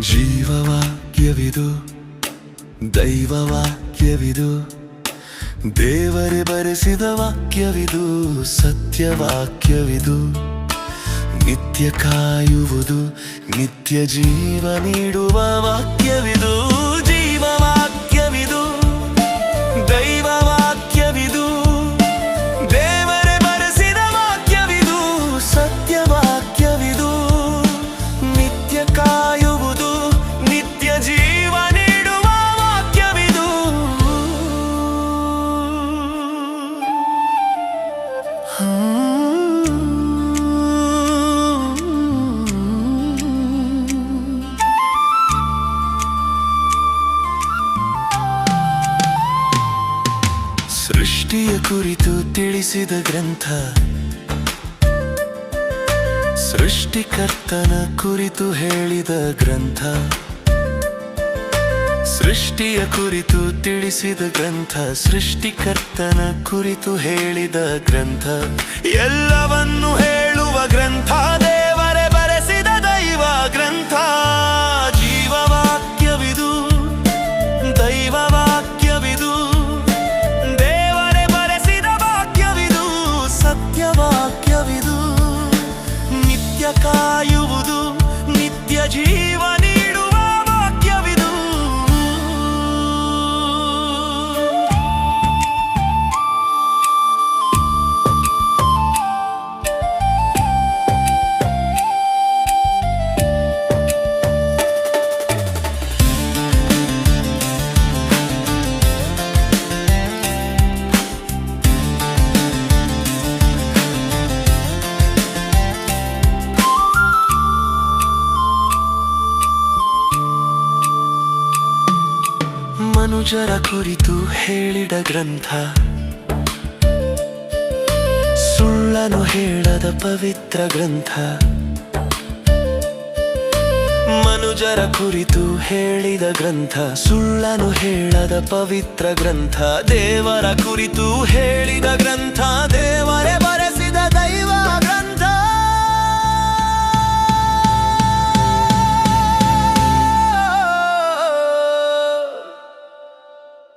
ಜೀವವಾಕ್ಯವಿದು ದೈವವಾಕ್ಯವಿದು ದೇವರೇ ಬರೆಸಿದ ವಾಕ್ಯವಿದು ಸತ್ಯವಾಕ್ಯವಿದು. ನಿತ್ಯ ಕಾಯುವುದು ನಿತ್ಯ ಜೀವ ನೀಡುವ ವಾಕ್ಯವಿದು. ಸೃಷ್ಟಿಯ ಕುರಿತು ತಿಳಿಸಿದ ಗ್ರಂಥ. ಸೃಷ್ಟಿಕರ್ತನ ಕುರಿತು ಹೇಳಿದ ಗ್ರಂಥ. ಸೃಷ್ಟಿಯ ಕುರಿತು ತಿಳಿಸಿದ ಗ್ರಂಥ. ಸೃಷ್ಟಿಕರ್ತನ ಕುರಿತು ಹೇಳಿದ ಗ್ರಂಥ. ಎಲ್ಲವನ್ನು ಹೇಳುವ ಗ್ರಂಥ ಮನುಜರ ಕುರಿತು ಹೇಳಿದ ಗ್ರಂಥ. ಸುಳ್ಳನು ಹೇಳದ ಪವಿತ್ರ ಗ್ರಂಥ. ಮನುಜರ ಕುರಿತು ಹೇಳಿದ ಗ್ರಂಥ. ಸುಳ್ಳನು ಹೇಳದ ಪವಿತ್ರ ಗ್ರಂಥ. ದೇವರ ಕುರಿತು ಹೇಳಿದ ಗ್ರಂಥ. ದೇವರೇ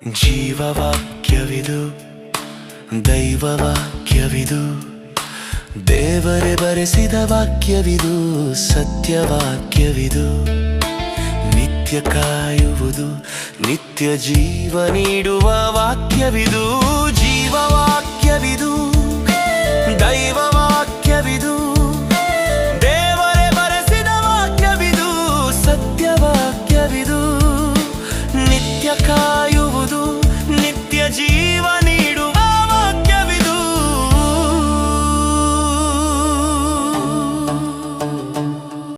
ಜೀವವಾಕ್ಯವಿದು ದೈವವಾಕ್ಯವಿದು ದೇವರೇ ಬರೆಸಿದ ವಾಕ್ಯವಿದು ಸತ್ಯವಾಕ್ಯವಿದು. ನಿತ್ಯ ಕಾಯುವುದು ನಿತ್ಯ ಜೀವ ನೀಡುವ ವಾಕ್ಯವಿದು ಜೀವವಾಕ್ಯವಿದು